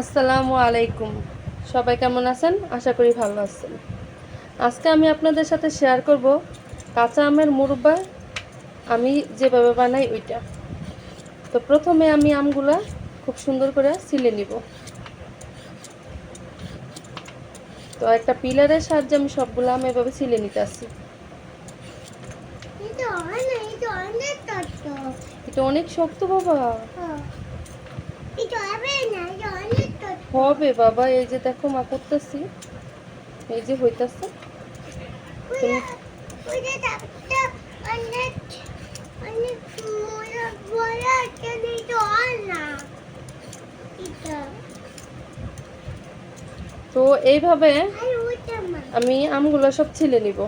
আসসালামু আলাইকুম। সবাই কেমন আছেন? আশা করি ভালো আছেন। আজকে আমি আপনাদের সাথে শেয়ার করব কাঁচা আমের মুরব্বা। আমি যেভাবে বানাই ওইটা। তো প্রথমে আমি আমগুলা খুব সুন্দর করে ছিলে নিব। তো একটা পিলারের সাহায্যে আমি সবগুলো আম এভাবে ছিলে নিতে আসছি। এটা অনেক শক্ত বাবা এটা হবে না এটা অনেক তত্ত্ব হবে, বাবা, এই যে দেখো মা করতেছি। এই যে হইতাছে। হয় তো এইভাবে আমি আমগুলো সব ছিলে নিব।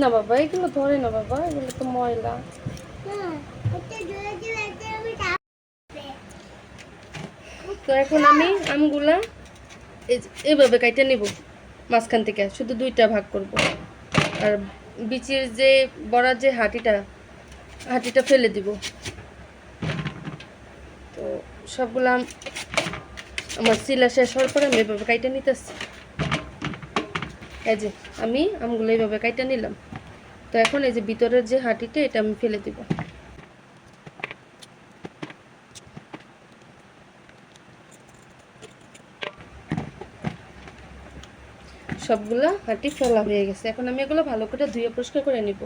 না বাবা, এগুলো ধরে না বাবা, এগুলো তো ময়লা না এটা জোরে জোরে একটা আমি তাবা তো এখন আমি আমগুলা এই যে, এভাবে কাইটে নিব মাঝখান থেকে, শুধু দুইটা ভাগ করব। আর বিচির যে বড়ার যে হাঁটিটা হাঁটিটা ফেলে দিব। তো সবগুলা আমার সিলা শেষ হওয়ার পরে আমি এভাবে কাইটে নিতেছি। এই যে, আমি আমগুলো এইভাবে কাইটে নিলাম। তো এখন এই যে ভিতরের যে হাঁটিটা, এটা আমি ফেলে দিব। সবগুলা হাঁটি ফেলা হয়ে গেছে। এখন আমি এগুলো ভালো করে ধুয়ে পরিষ্কার করে নিব।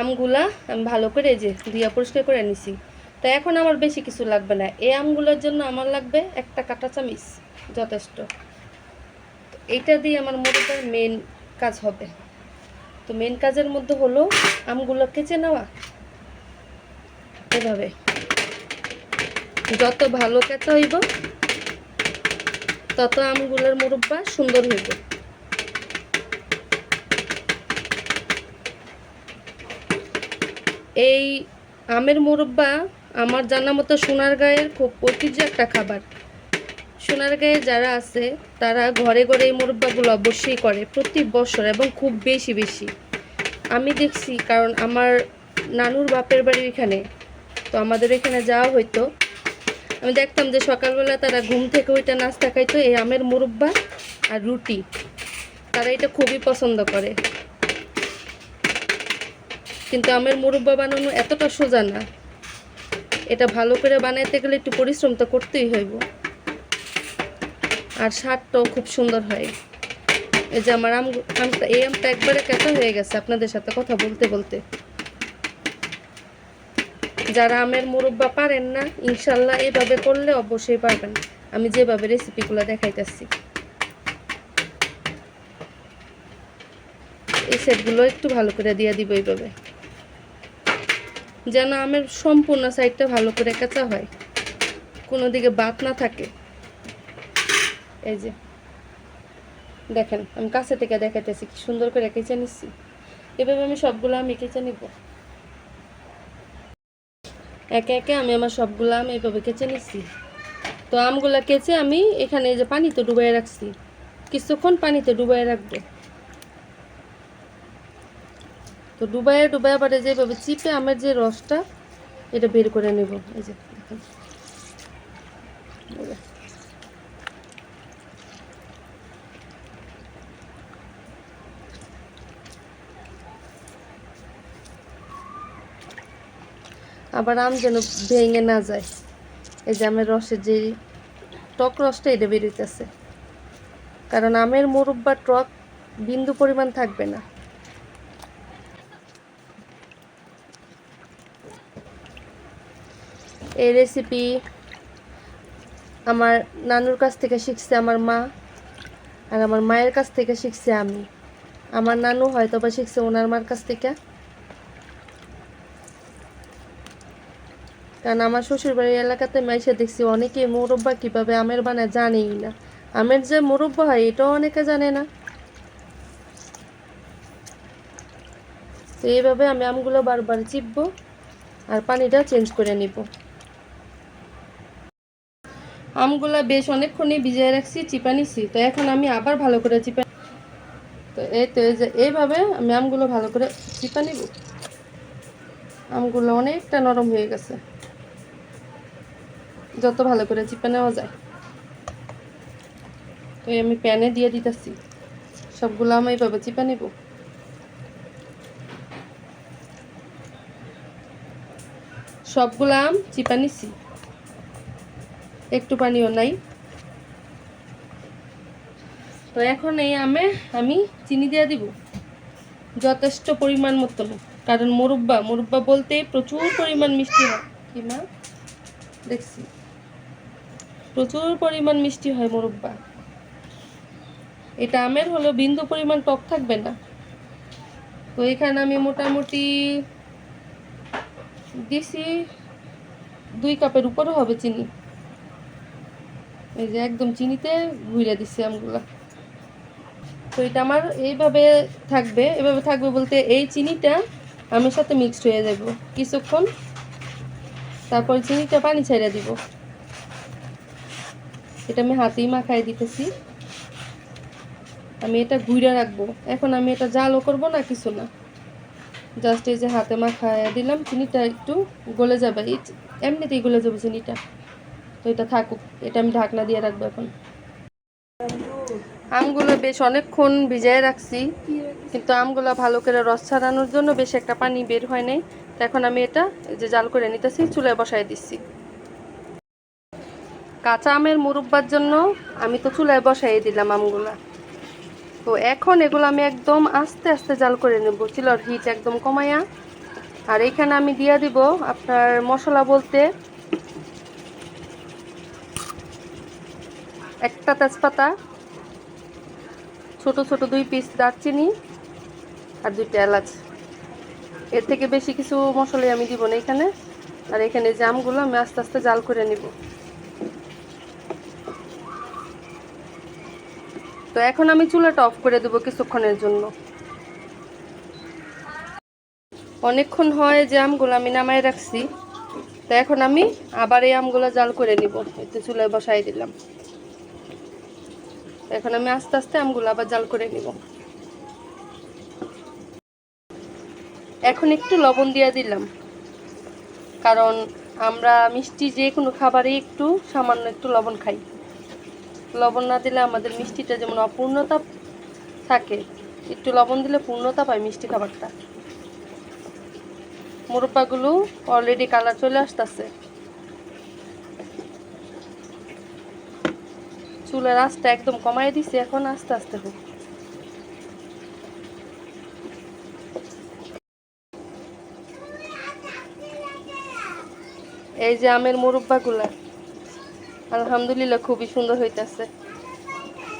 আমগুলা আমি ভালো করে যে ধুয়ে পরিষ্কার করে নিছি। তো এখন আমার বেশি কিছু লাগবে না। এই আমগুলোর জন্য আমার লাগবে একটা কাঁটা চামিচ যথেষ্ট। এইটা দিয়ে আমার মোটামুটি মেন কাজ হবে। তো মেন কাজের মধ্যে হলো আমগুলো কেচে নেওয়া। এভাবে। যত ভালো কেঁচা হইব তত আমগুলোর মুরব্বা সুন্দর হইব। এই আমের মুরব্বা আমার জানা মতো সোনার গায়ের খুব ঐতিহ্য একটা খাবার। সোনার গায়ে যারা আছে, তারা ঘরে ঘরে এই মুরব্বাগুলো অবশ্যই করে প্রতি বছর এবং খুব বেশি বেশি। আমি দেখছি, কারণ আমার নানুর বাপের বাড়ির এখানে। তো আমাদের এখানে যাওয়া হইতো। আমি দেখতাম যে সকালবেলা তারা ঘুম থেকে ওইটা নাস্তা খাইতো, এই আমের মুরব্বা আর রুটি। তারা এটা খুবই পছন্দ করে। কিন্তু আমের মুরব্বা বানানো এতটা সোজা না। এটা ভালো করে বানাইতে গেলে একটু পরিশ্রম তো করতেই হইব। আর স্বাদটাও খুব সুন্দর হয়। এই যে আমার আম আমটা এই আমটা একবারে কেঁচা হয়ে গেছে, আপনাদের সাথে কথা বলতে বলতে। যারা আমের মুরব্বা পারেন না, ইনশাল্লাহ এইভাবে করলে অবশ্যই পারবেন। আমি যেভাবে রেসিপিগুলো দেখাইতেছি। এই সেটগুলো একটু ভালো করে দিয়ে দিব এইভাবে। যেন আমের সম্পূর্ণ সাইডটা ভালো করে কাঁচা হয়। কোনো দিকে বাত না থাকে। এই যে। দেখেন, আমি কাছে থেকে দেখাইতেছি, কি সুন্দর করে কেচে নিচ্ছি। এভাবে আমি সবগুলো আমি কেচে নিব। একে একে আমি আমার সবগুলো আম এইভাবে কেচে নিচ্ছি। তো আমগুলা কেচে আমি এখানে যে পানিতে ডুবাই রাখছি। কিছুক্ষণ পানিতে ডুবাই রাখব। তো ডুবাইয়ে ডুবাই আবার যেভাবে চিপে আমের যে রসটা, এটা বের করে নেব। এই যে আবার আম যেন ভেঙে না যায়। এই যে আমের রসের যে টক রসটা, এটা বেরোইতেছে কারণ আমের মুরব্বা টক বিন্দু পরিমাণ থাকবে না। এই রেসিপি আমার নানুর কাছ থেকে শিখছে আমার মা, আর আমার মায়ের কাছ থেকে শিখছে আমি। আমার নানু হয়তো বা শিখছে ওনার মার কাছ থেকে। কারণ আমার শ্বশুরবাড়ির এলাকাতে মাইসে দেখছি অনেকে মোরব্বা কীভাবে আমের বানায় জানেই না। আমের যে মোরব্বা হয়, এটাও অনেকে জানে না। তো এইভাবে আমি আমগুলো বারবার চিপবো আর পানিটা চেঞ্জ করে নিব। আমগুলা বেশ অনেকক্ষণই ভিজিয়ে রাখছি, চিপা নিছি। তো এখন আমি আবার ভালো করে চিপা তো এই তো এই যে, এইভাবে আমি আমগুলো ভালো করে চিপা নিব। আমগুলো অনেকটা নরম হয়ে গেছে। যত ভালো করে চিপে নেওয়া যায়। তো আমি প্যানে দিয়ে দিতেছি। সবগুলো আমি এইভাবে চিপে নেব। সবগুলো আম চিপা নিছি। একটু পানিও নাই। তো এখন এই আমে আমি চিনি দিয়ে দিব। যথেষ্ট পরিমাণ মতো কারণ মুরব্বা মুরব্বা বলতে প্রচুর পরিমাণ মিষ্টি হয়। কি মা? দেখছি। প্রচুর পরিমাণ মিষ্টি হয় মুরব্বা। এটা আমের হলো বিন্দু পরিমাণ টক থাকবে না। তো এখানে আমি মোটামুটি দিছি দুই কাপের উপরও হবে চিনি। এই যে একদম চিনিতে ঘুরে দিছি আমগুলা। তো এটা আমার এইভাবে থাকবে, এভাবে থাকবে বলতে এই চিনিটা আমের সাথে মিক্সড হয়ে যাব কিছুক্ষণ তারপর চিনিটা পানি ছেড়ে দিব। এটা আমি হাতেই মাখাই দিতেছি। আমি এটা ঘুরে রাখব। এখন আমি এটা জালও করব না, কিছু না। জাস্ট এই যে হাতে মাখায় দিলাম, চিনিটা একটু গলে যাবে। এমনিতেই গলে যাবে চিনিটা। তো এটা থাকুক, এটা আমি ঢাকনা দিয়ে রাখব এখন। আমগুলো বেশ অনেকক্ষণ ভিজায় রাখছি, কিন্তু আমগুলো ভালো করে রস ছাড়ানোর জন্য বেশ একটা পানি বের হয় নাই। তো এখন আমি এটা যে জাল করে নিতেছি, চুলায় বসায় দিচ্ছি। কাঁচা আমের মুরব্বার জন্য আমি তো চুলায় বসাই দিলাম আমগুলা। তো এখন এগুলো আমি একদম আস্তে আস্তে জাল করে নেব, চিলর হিট একদম কমাইয়া আর এখানে আমি দিয়ে দিব আপনার মশলা বলতে একটা তেজপাতা, ছোট ছোট দুই পিস দারচিনি আর দুইটা এলাচ। এর থেকে বেশি কিছু মশলাই আমি দিব না এখানে। আর এখানে জামগুলো আমি আস্তে আস্তে জাল করে নিব। তো এখন আমি চুলাটা অফ করে দেবো কিছুক্ষণের জন্য। অনেকক্ষণ হয় যে আমগুলো আমি নামায় রাখছি। তো এখন আমি আবার এই আমগুলো জাল করে নিব, একটু চুলায় বসাই দিলাম। এখন আমি আস্তে আস্তে আমগুলো আবার জাল করে নিব। এখন একটু লবণ দিয়ে দিলাম। কারণ আমরা মিষ্টি যে কোনো খাবারে একটু সামান্য একটু লবণ খাই। লবণ না দিলে আমাদের মিষ্টিটা যেমন অপূর্ণতা থাকে, একটু লবণ দিলে পূর্ণতা পায় মিষ্টি খাবারটা। মুরব্বাগুলো অলরেডি কালার চলে আসতেছে। চুলের আঁচটা একদম কমাই দিছি, এখন আস্তে আস্তে হোক। এই যে আমের মুরব্বাগুলা। আলহামদুলিল্লাহ, খুবই সুন্দর হইতেছে।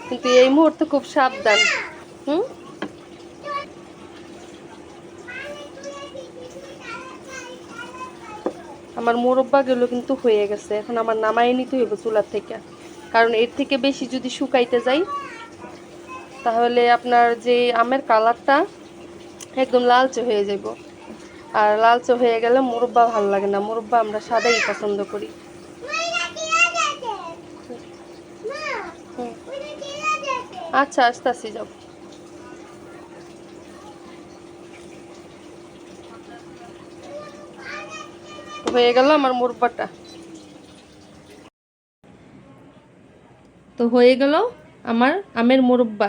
কিন্তু এই মুহূর্তে খুব সাবধান। হুম? আমার মুরব্বাগুলো কিন্তু হয়ে গেছে। এখন আমার নামাই নিতে হইব চুলার থেকে। কারণ এর থেকে বেশি যদি শুকাইতে যাই, তাহলে আপনার যে আমের কালারটা একদম লালচে হয়ে যাব আর লালচে হয়ে গেলে মুরব্বা ভালো লাগে না। মুরব্বা আমরা সাদাই পছন্দ করি। আচ্ছা আস্তে আস্তে যাও। হয়ে গেল আমার মুরব্বাটা। তো হয়ে গেল আমার আমের মুরব্বা।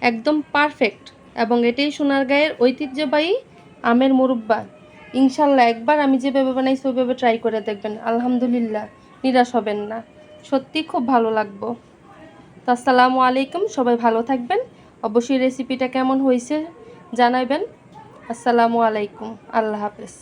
একদম পারফেক্ট এবং এটাই সোনার গায়ের ঐতিহ্যবাহী আমের মুরব্বা। ইনশাল্লাহ একবার আমি যেভাবে বানাইছি, ওইভাবে ট্রাই করে দেখবেন। আলহামদুলিল্লাহ, নিরাশ হবেন না। সত্যি খুব ভালো লাগবো। তো আসসালামু আলাইকুম, সবাই ভালো থাকবেন। অবশ্যই রেসিপিটা কেমন হয়েছে জানাবেন। আসসালামু আলাইকুম, আল্লাহ হাফেজ।